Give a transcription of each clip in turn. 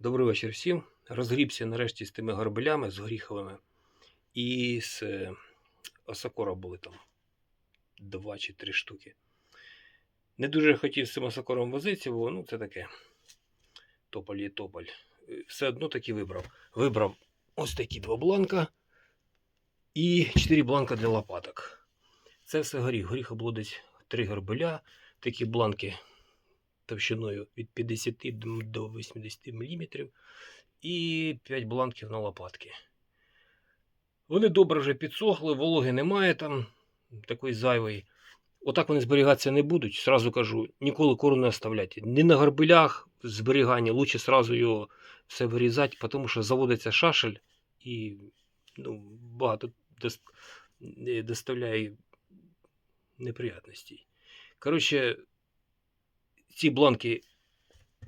Добрий вечір всім. Розгрібся нарешті з тими горбелями, з горіховими. І з е, осокора були там два чи три штуки. Не дуже хотів з цим осокором возитися, бо ну, це таке. Тополь є тополь. Е, Все одно таки вибрав. Вибрав ось такі два бланка і чотири бланка для лопаток. Це все горіх. Горіха було десь три горбеля, такі бланки товщиною від 50 до 80 мм і 5 бланків на лопатки. Вони добре вже підсохли, вологи немає там такої зайвої. Отак вони зберігатися не будуть. Сразу кажу, ніколи кору не оставляйте. Ні на горбелях зберігання, лучше сразу його все вирізати, тому що заводиться шашель і ну, багато е, доставляє неприятностей. Коротше, ці бланки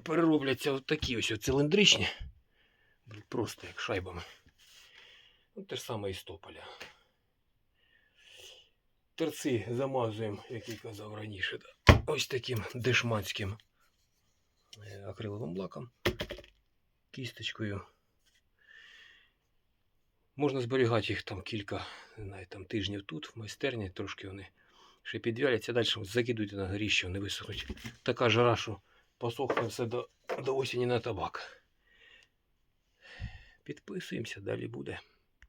переробляться в такі ось циліндричні. Просто як шайбами. Ну, те ж саме і з тополя. Терці замазуємо, як я казав раніше. Ось таким дешманським е, акриловим лаком, кісточкою. Можна зберігати їх там кілька не знаю, там, тижнів тут, в майстерні, трошки вони ще підвяляться, далі закидуйте на горіще, не висохнуть. Така жара, що посохне все до, до осені на табак. Підписуємося, далі буде.